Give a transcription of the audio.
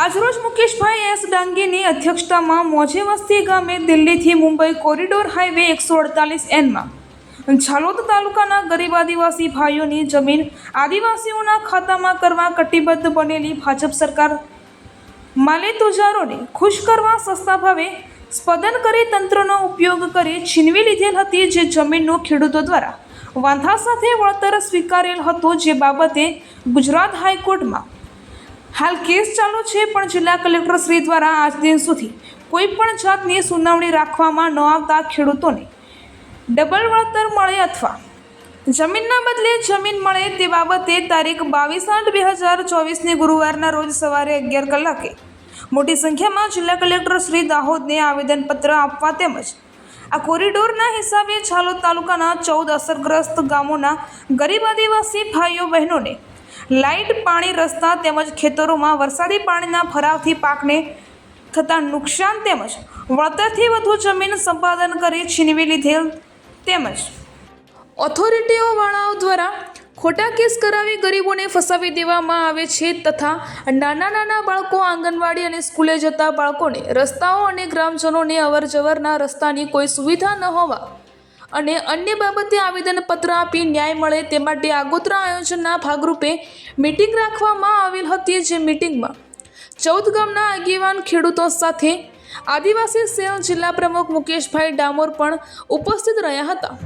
આજરોજ મુકેશભાઈ એસ ડાંગીની અધ્યક્ષતામાં મોજે વસ્તી ગામે દિલ્હીથી મુંબઈ કોરિડોર હાઈવે એકસો અડતાલીસ એનમાં. ઝાલોદ તાલુકાના ગરીબ આદિવાસી ભાઈઓની જમીન આદિવાસીઓના ખાતામાં કરવા કટિબદ્ધ બનેલી ભાજપ સરકાર. માલે તુજારોને ખુશ કરવા સસ્તા ભાવે સ્પદન કરી તંત્રનો ઉપયોગ કરી છીનવી લીધેલ હતી જે જમીનનો ખેડૂતો દ્વારા. વાંધા સાથે વળતર સ્વીકારેલ હતો જે બાબતે ગુજરાત હાઈકોર્ટમાં હાલ કેસ ચાલુ છે, પણ જિલ્લા કલેક્ટર શ્રી દ્વારા આજ દિન સુધી કોઈ પણ જાતની સુનાવણી રાખવામાં ન આવતા ખેડૂતોને ડબલ વળતર મળે અથવા જમીનના બદલે જમીન મળે તે બાબતે તારીખ બાવીસ આઠ બે હજાર ચોવીસની ગુરુવારના રોજ સવારે અગિયાર કલાકે મોટી સંખ્યામાં જિલ્લા કલેક્ટર શ્રી દાહોદને આવેદનપત્ર આપવા તેમજ આ કોરિડોરના હિસાબે છાલોદ તાલુકાના ચૌદ અસરગ્રસ્ત ગામોના ગરીબ આદિવાસી ભાઈઓ બહેનોને લાઇટ પાણી રસ્તા તેમજ ખેતરોમાં વરસાદી પાણીના ફરાવથી પાકને થતાં નુકસાન તેમજ વળતરથી વધુ જમીન સંપાદન કરી છીનવી લીધેલ તેમજ ઓથોરિટીઓવાળાઓ દ્વારા ખોટા કેસ કરાવી ગરીબોને ફસાવી દેવામાં આવે છે તથા નાના નાના બાળકો આંગણવાડી અને સ્કૂલે જતા બાળકોને રસ્તાઓ અને ગ્રામજનોને અવરજવરના રસ્તાની કોઈ સુવિધા ન હોવા અને અન્ય બાબતે આવેદનપત્ર આપી ન્યાય મળે તે માટે આગોતરા આયોજનના ભાગરૂપે મિટિંગ રાખવામાં આવેલ હતી જે મિટિંગમાં ચૌદ ગામના આગેવાન ખેડૂતો સાથે આદિવાસી સેલ જિલ્લા પ્રમુખ મુકેશભાઈ ડામોર પણ ઉપસ્થિત રહ્યા હતા.